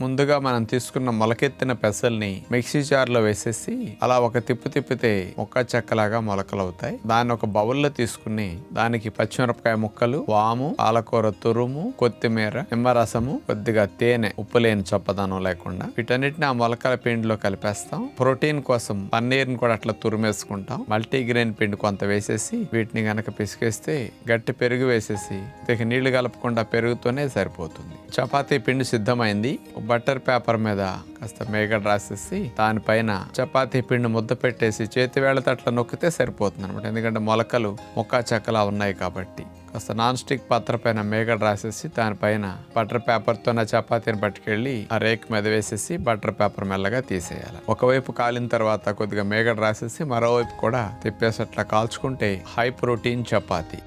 ముందుగా మనం తీసుకున్న మొలకెత్తిన పెసల్ని మిక్సీ జార్లో వేసేసి అలా ఒక తిప్పు తిప్పితే మొక్క చెక్కలాగా మొలకలవుతాయి. దాన్ని ఒక బౌల్లో తీసుకుని దానికి పచ్చిమిరపకాయ ముక్కలు వాము పాలకూర తురుము కొత్తిమీర నిమ్మరసము కొద్దిగా తేనె ఉప్పు లేని చొప్పదనం లేకుండా వీటన్నిటిని ఆ మొలకల పిండిలో కలిపేస్తాం. ప్రోటీన్ కోసం పన్నీర్ని కూడా అట్లా తురిమేసుకుంటాం. మల్టీగ్రెయిన్ పిండి కొంత వేసేసి వీటిని గనక పిసికేస్తే గట్టి పెరుగు వేసేసి ఇక నీళ్ళు కలపకుండా పెరుగుతూనే సరిపోతుంది. చపాతీ పిండి సిద్ధమైంది. బటర్ పేపర్ మీద కాస్త మేగడ రాసేసి దానిపైన చపాతీ పిండి ముద్ద పెట్టేసి చేతి వేళ్ళతో అట్లా నొక్కితే సరిపోతుంది అనమాట ఎందుకంటే మొలకలు మొక్క చెక్కలా ఉన్నాయి కాబట్టి. కాస్త నాన్ స్టిక్ పాత్ర పైన మేగడ రాసేసి దానిపైన బటర్ పేపర్తో నా చపాతీని పట్టుకెళ్ళి ఆ రేక్ మీద వేసేసి బటర్ పేపర్ మెల్లగా తీసేయాలి. ఒకవైపు కాలిన తర్వాత కొద్దిగా మేగడ రాసేసి మరోవైపు కూడా తిప్పేసి అట్లా కాల్చుకుంటే హై ప్రోటీన్ చపాతీ.